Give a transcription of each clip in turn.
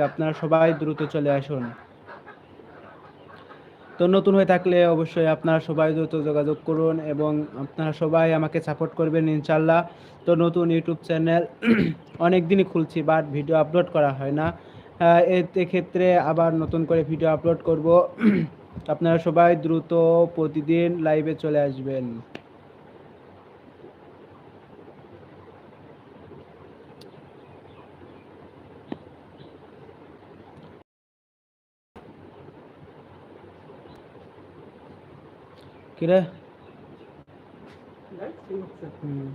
আপনারা সবাই দ্রুত চলে আসুন। তো নতুন হয়ে থাকলে অবশ্যই আপনারা সবাই দ্রুত যোগাযোগ করুন এবং আপনারা সবাই আমাকে সাপোর্ট করবেন ইনশাল্লাহ তো নতুন ইউটিউব চ্যানেল অনেক দিনই খুলছি বাট ভিডিও আপলোড করা হয় না। এতে ক্ষেত্রে আবার নতুন করে ভিডিও আপলোড করব। আপনারা সবাই দ্রুত প্রতিদিন লাইভে চলে আসবেন। কিরে হুম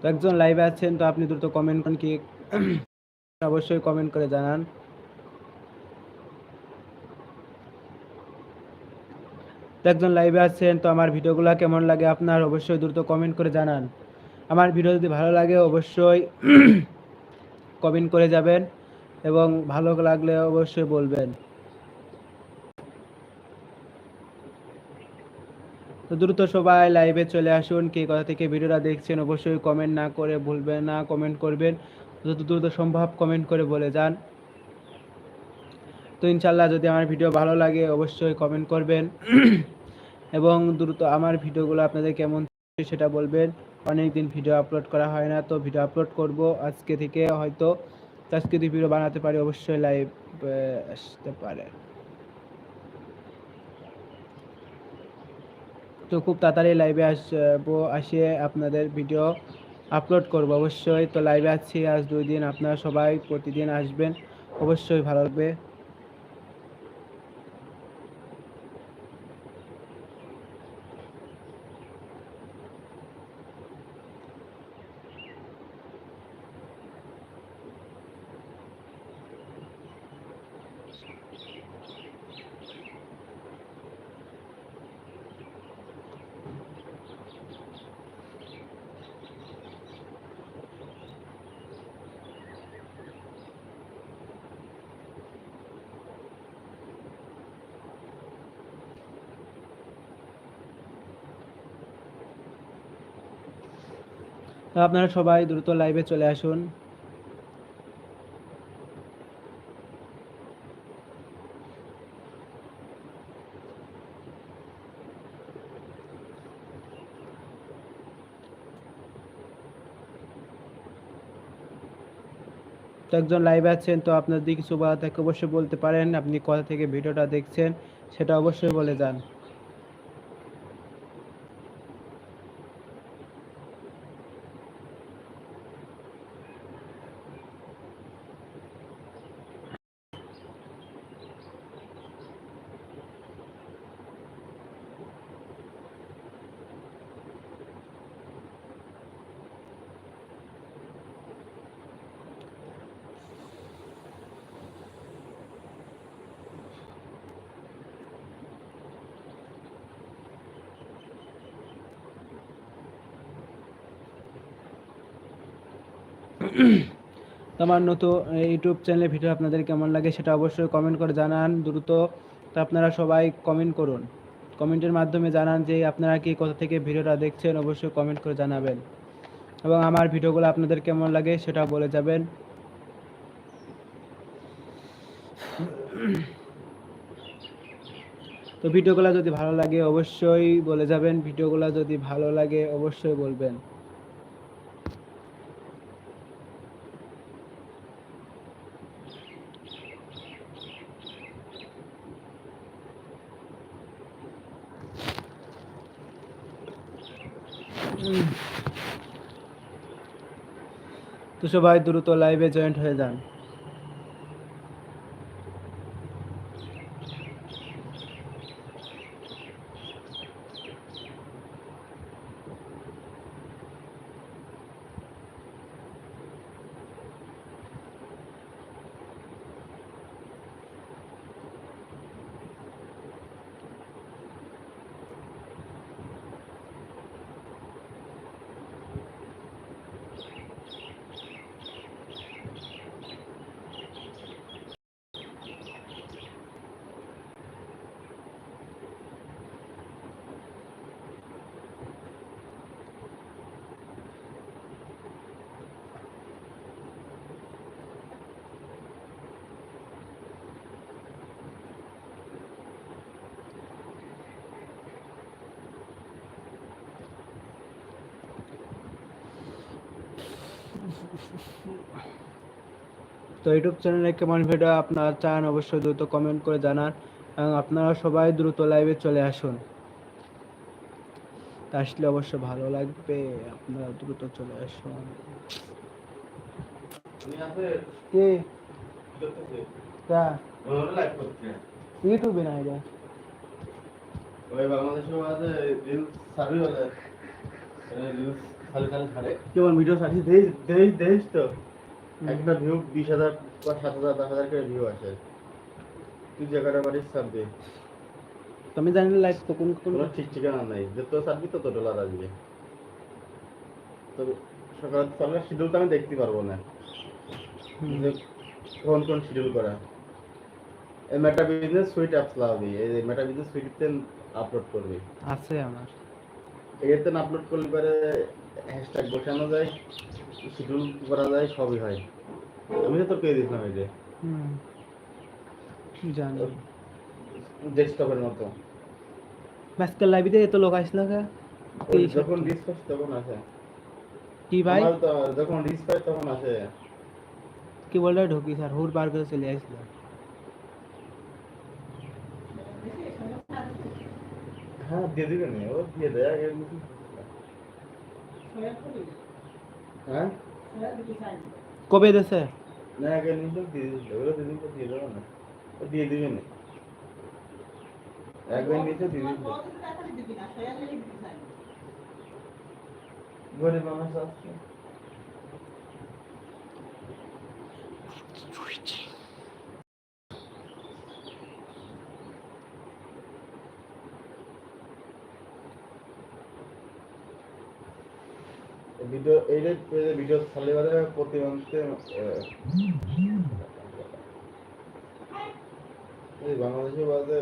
তো একজন লাইভে আছেন, তো আপনি দ্রুত কমেন্ট করুন কি? অবশ্যই কমেন্ট করে জানান। তো একজন লাইভে আছেন, তো আমার ভিডিওগুলো কেমন লাগে আপনার অবশ্যই দ্রুত কমেন্ট করে জানান। আমার ভিডিও যদি ভালো লাগে অবশ্যই কমেন্ট করে যাবেন এবং ভালো লাগলে অবশ্যই বলবেন। তো দ্রুত সবাই লাইভে চলে আসুন, কে কথা থেকে ভিডিওটা দেখছেন অবশ্যই কমেন্ট না করে ভুলবেন না কমেন্ট করবেন। যত দ্রুত সম্ভব কমেন্ট করে বলে যান। তো ইনশাল্লাহ যদি আমার ভিডিও ভালো লাগে অবশ্যই কমেন্ট করবেন। এবং দ্রুত আমার ভিডিওগুলো আপনাদের কেমন সেটা বলবেন। অনেক দিন ভিডিও আপলোড করা হয় না, তো ভিডিও আপলোড করব। আজকে থেকে হয়তো আজকে যদি ভিডিও বানাতে পারি, অবশ্যই লাইভ আসতে পারে। তো খুব তাড়াতাড়ি লাইভে আসব, আসে আপনাদের ভিডিও আপলোড করব অবশ্যই। তো লাইভে আছি, আজ দুই দিন আপনারা সবাই প্রতিদিন আসবেন। অবশ্যই ভালো লাগবে তো আপনারা সবাই দ্রুত লাইভে চলে আসুন। তো একজন লাইভে আছেন, তো আপনার দিকে কিছু অবশ্যই বলতে পারেন, আপনি কোথা থেকে ভিডিওটা দেখছেন, সেটা অবশ্যই বলে যান। আমার নতুন ইউটিউব চ্যানেলে ভিডিও আপনাদের কেমন লাগে সেটা অবশ্যই কমেন্ট করে জানান, দ্রুত। তো আপনারা সবাই কমেন্ট করুন। কমেন্টের মাধ্যমে জানান যে আপনারা কি কোথা থেকে ভিডিওটা দেখছেন, অবশ্যই কমেন্ট করে জানাবেন। এবং আমার ভিডিওগুলো আপনাদের কেমন লাগে সেটা বলে যাবেন। তো ভিডিওগুলো যদি ভালো লাগে অবশ্যই বলে যাবেন। ভিডিওগুলো যদি ভালো লাগে অবশ্যই বলবেন। তো সবাই দ্রুত লাইভে জয়েন্ট হয়ে যান। তো ইউটিউব চ্যানেলে কেমন ভিডিও আপনারা চান অবশ্যই দ্রুত কমেন্ট করে জানান এবং আপনারা সবাই দ্রুত লাইভে চলে আসুন। আসলে অবশ্য ভালো লাগবে, আপনারা দ্রুত চলে আসুন। ইউটিউবে নাই রে ওই বাংলাদেশের মাঝে রিলস রিলস খালি খালি ছাড়ে কেমন ভিডিও ছাড়ি দেই দেই দেইস তো। একটা ভিউ বিশ হাজার বা সাত হাজার দশ হাজার করে ভিউ আসে। তুই জায়গাটা বাড়ির ছাড়বি? তুমি জানি লাইভ তো কোন কোন ঠিক ঠিকানা নাই। যে তো ছাড়বি তত ডলার আসবে। তো সকাল সকালের শিডিউল তো আমি দেখতে পারব না। কোন কোন শিডিউল করা। এই মেটা বিজনেস সুইট অ্যাপস লাগাবি। এই মেটা বিজনেস সুইটতে আপলোড করবি। আছে আমার। এতে আপলোড করলে পরে হ্যাশট্যাগ বসানো যায় শিডিউল করা যায় সবই হয়। আমি তো পেয়ে দিয়েছিলাম এই যে। জানি। ডেস্কটপের মতো। আজকাল লাইভে এত লোক আসলো কে? যখন রিস পাস তখন আসে। কি ভাই? যখন রিস পাই তখন আসে। কি বললে ঢুকি স্যার হুর পার করে চলে আসলো। হ্যাঁ দিয়ে দিবেন ও দিয়ে দেয় আগে হ্যাঁ? কবে দেশে না আগে নিলে দিয়ে দিতে ওগুলো দিয়ে দিতে দিয়ে দেবো না। ও দিয়ে দিবেন একবার নিচে দিয়ে দিতে গরিব মানুষ আছে। ভিডিও, এইটা ভিডিও ছাড়লে বাদে প্রতি এই বাংলাদেশে বাদে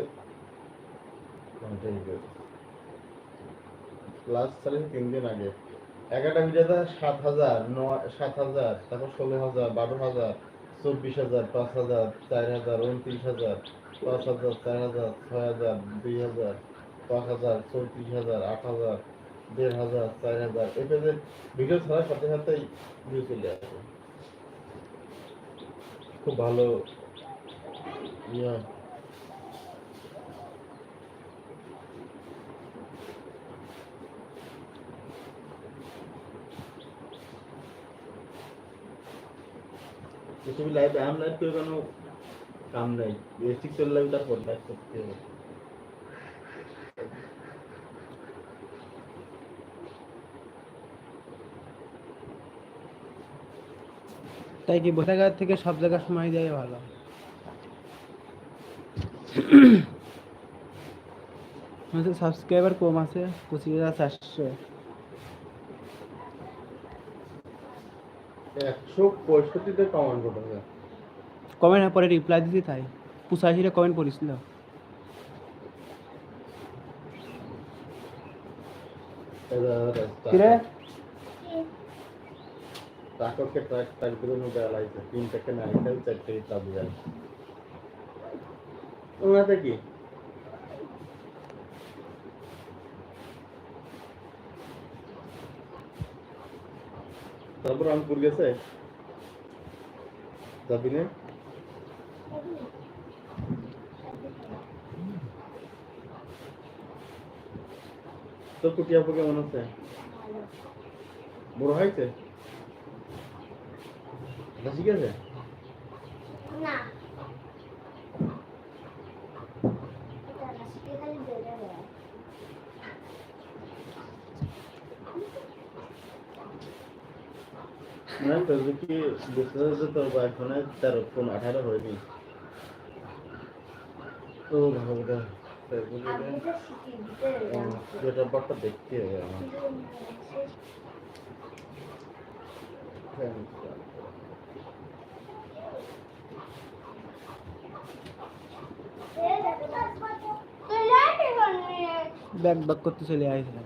লাস্ট চালিয়েছে তিন দিন আগে। একটা ভিডিওতে সাত হাজার, নয়, সাত হাজার, তারপর ষোলো হাজার, বারো হাজার, চব্বিশ হাজার, পাঁচ হাজার, চার হাজার, উনত্রিশ হাজার, পাঁচ হাজার, চার হাজার, ছয় হাজার, দুই হাজার, পাঁচ হাজার, চৌত্রিশ হাজার, আট হাজার দেড় হাজার, চার হাজার এটাতে ভিডিও ছাড়ার সাথে সাথেই ভিউ চলে আসে। খুব ভালো লাইভ আম লাইভ কোনো কাম নাই। বেসিক চলে লাইভ তারপর লাইভ করতে হবে। তাই কি বসে থেকে সব জায়গায় সময় দেয় ভালো? সাবস্ক্রাইবার কম আছে পঁচিশ হাজার চারশো। একশো পঁয়ষট্টিতে কমেন্ট কমেন্ট পরে রিপ্লাই দিতে তাই। পঁচাশিটা কমেন্ট করেছিল কিরে? তাকে ট্রাক নো দেওয়া লাগছে তিন টাকা না এটাও চারটে চাপ যায় ওনাতে কি? তারপর রংপুর গেছে? যাবি না? তোর কুটিয়াপু কেমন আছে বড় হয়েছে? ঠিক আছে? না। না সেটা খালি বেড়ে বেড়ায় না তো কি বুঝতে পারছ তোর বয়সনে তেরো কোন আঠারো হয়নি। ও বারটা দেখতে হবে আমার তুই লাইটে করনি ব্যাক ব্যাক করতে চলে আসলাম।